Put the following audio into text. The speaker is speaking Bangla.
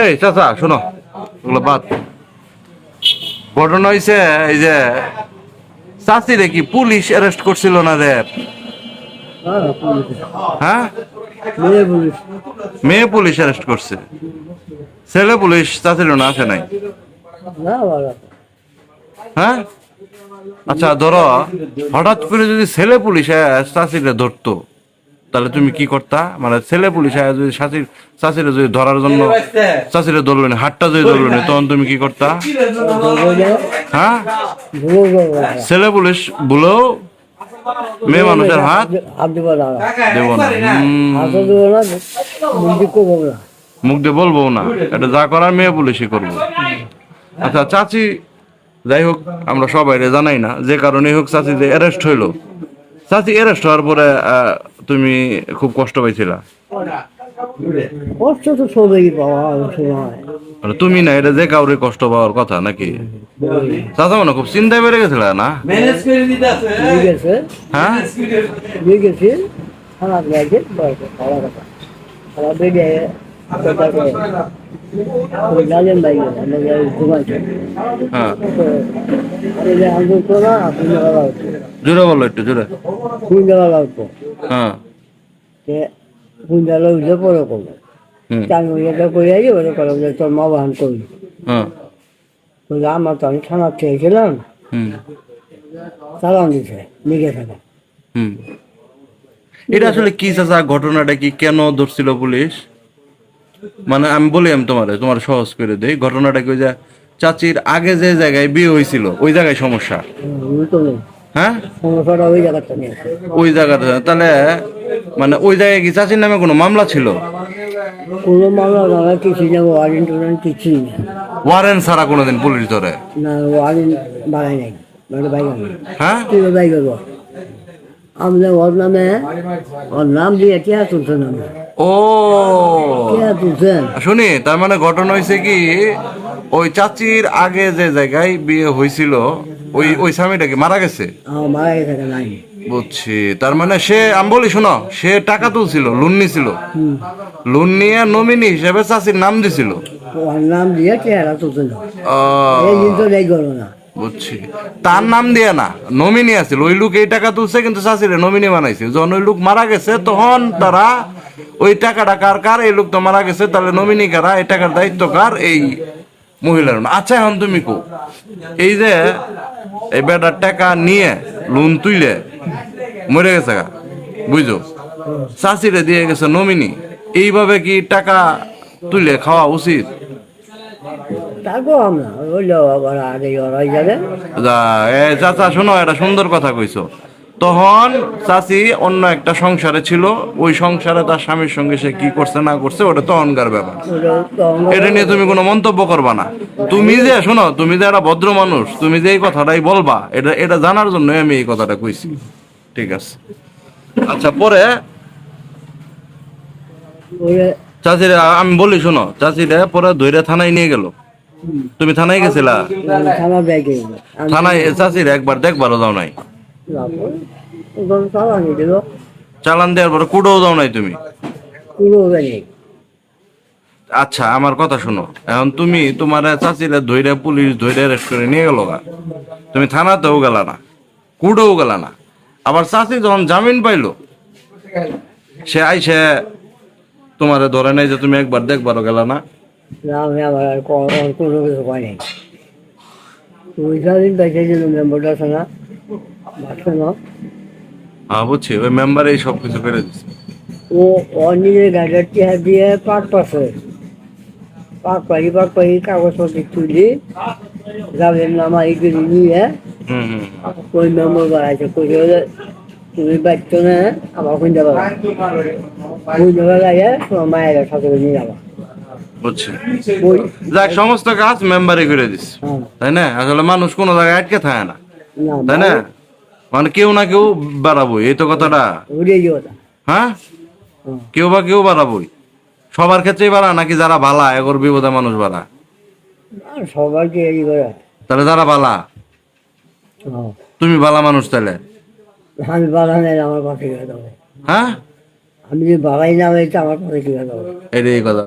এই চাচা শোনো ওগুলো বাদ। ঘটনা হয়েছে এই যে চাষিরে কি পুলিশ অ্যারেস্ট করছিল না রে হ্যাঁ মেয়ে পুলিশ। মেয়ে পুলিশ অ্যারেস্ট করছে। ছেলে পুলিশ চাষির না আসে নাই। হ্যাঁ? আচ্ছা ধরো হঠাৎ করে যদি ছেলে পুলিশ চাষিরে ধরতো তাহলে তুমি কি করতা? মানে ছেলে পুলিশ আয়া যদি চাষির চাষিরে যদি ধরার জন্য চাষিরে ধরলো না হাতটা যদি ধরলো না তখন তুমি কি করতা? হ্যাঁ? ছেলে পুলিশ বলেও মেয়ে মানুষের হাত দিব না। মুখ দিয়ে বলব না। এটা যা করার মেয়ে পুলিশই করব। আচ্ছা চাচি যাই হোক আমরা সবাই জানাই না। যে কারণে হোক চাচি যে অ্যারেস্ট হইল। চাচি অ্যারেস্ট হওয়ার পরে তুমি খুব কষ্ট পাইছিলা। কষ্ট তো সবাই পাওয়া তুমি না এটা যে কাউরে কষ্ট পাওয়ার কথা নাকি? চাচা মানে খুব চিন্তায় বেড়ে গেছিল না? হ্যাঁ? জোরে বলো একটু জোরে। লাগতো হ্যাঁ। পরে করব করে যে তোর মা বাহান করবি হ্যাঁ। বলে আমার তো আমি খানা খেয়েছিলাম চালান দিছে নিগে থাকা এটা আসলে কি চাচা ঘটনাটা কি? কেন ধরছিল পুলিশ? মানে আমি বলি আমি তোমারে তোমার সহজ করে দেই। ঘটনাটা কি ওই যে চাচির আগে যে জায়গায় বিয়ে হয়েছিল ওই জায়গায় সমস্যা? হ্যাঁ? ওই জায়গাটা তাহলে মানে ওই জায়গায় কি চাচির নামে কোনো মামলা ছিল? কোনো মামলা দাদা কিছু না ওয়ারেন্ট টোয়ারেন্ট কিছুই না। ওয়ারেন্ট ছাড়া কোনোদিন পুলিশ ধরে? না ওয়ারেন্ট নাই মানে হ্যাঁ? তুই বাই করব? আমরা ওর নামে ওর নাম দিয়ে কে তুলছেন আমি ও! কে শুনি তার মানে ঘটনা হয়েছে কি ওই চাচির আগে যে জায়গায় বিয়ে হয়েছিল ওই ওই স্বামীটা কি মারা গেছে? মারা গেছে নাই বুঝছি। তার মানে সে আমি বলি শোনো সে টাকা তুলছিল লোন নিছিল। লোন নিয়ে নমিনি হিসেবে চাচির নাম দিছিল। নাম দিয়ে চেহারা বুঝছি। তার নাম দিয়ে না নমিনি আছিল। ওই লোক এই টাকা তুলছে কিন্তু চাচিরে নমিনি বানাইছে। যখন ওই লোক মারা গেছে তখন তারা ওই টাকাটা কার কার? এই লোক তো মারা গেছে তাহলে নমিনি কারা? এই টাকার দায়িত্ব কার? এই মহিলার। আচ্ছা এখন তুমি কো এই যে এই বেটার টাকা নিয়ে লোন তুইলে মরে গেছে গা বুঝছ? চাচিরে দিয়ে গেছে নমিনি এইভাবে কি টাকা তুলে খাওয়া উচিত? চাচা শোনো এটা সুন্দর কথা কইছো। তখন চাচি অন্য একটা সংসারে ছিল ওই সংসারে তার স্বামীর সঙ্গে সে কি করছে না করছে ওটা তখনকার ব্যাপার। এটা নিয়ে তুমি কোনো মন্তব্য করবা না। তুমি যে শোনো তুমি যে একটা ভদ্র মানুষ তুমি যে এই কথাটাই বলবা এটা এটা জানার জন্য আমি এই কথাটা কইছি। ঠিক আছে। আচ্ছা পরে চাচিরে আমি বলি শোনো চাচিরে পরে ধৈর্য থানায় নিয়ে গেল। তুমি থানায় গেছিলা? থানায় চাচিরে একবার দেখবারও যাও নাই। চালানি দিল চালান দেওয়ার পরে কুড়োও যাও নাই তুমি? আচ্ছা আমার কথা শোনো। এখন তুমি তোমার চাচিরে ধৈর্য পুলিশ ধৈর্য অ্যারেস্ট করে নিয়ে গেল তুমি থানাতেও গেলা না কুড়েও গেলা না। আবার চাচি যখন জামিন পাইলো সে আইসে তোমারে ধরে নাই যে তুমি একবার দেখবারও গেলা না। কোনো কিছু পাই নাই। সারাদিন বেঁচে ছিল মেম্বারটা আছে না হ্যাঁ বুঝছি। ওই মেম্বার এই সব কিছু করে দিচ্ছে ও নিজের গাড়ির চেহারা দিয়ে পাট পাশে পাক পাই পাক পাই কাগজপত্র তুলি। যাবেন নামা এগুলি নিয়ে। ওই মেম্বার বাড়াইছে কইছে তুমি বাচ্চা না আমার কোন যাবা। কোন যাবা লাগে তোমার মায়ের সাথে নিয়ে যাবা। বুঝছি। যাক সমস্ত কাজ মেম্বারই করে দিচ্ছে হ্যাঁ। তাই না? আসলে মানুষ কোনো জায়গায় আটকে থাকে না। তাই না। মানে কেউ না কেউ বাড়াবোই এই তো কথাটা। হ্যাঁ। কেউ বা কেউ বাড়াবোই। সবার ক্ষেত্রেই বাড়া নাকি যারা বালা এগর বিপদে মানুষ বাড়া? সবাইকে তাহলে যারা বালা হ্যাঁ। তুমি বালা মানুষ তাহলে? আমি বাড়াই আমার পাশে গিয়ে দেবো হ্যাঁ? আমি যদি বাড়াই না হয়েছে আমার পাশে গিয়ে দেবো এটাই কথা।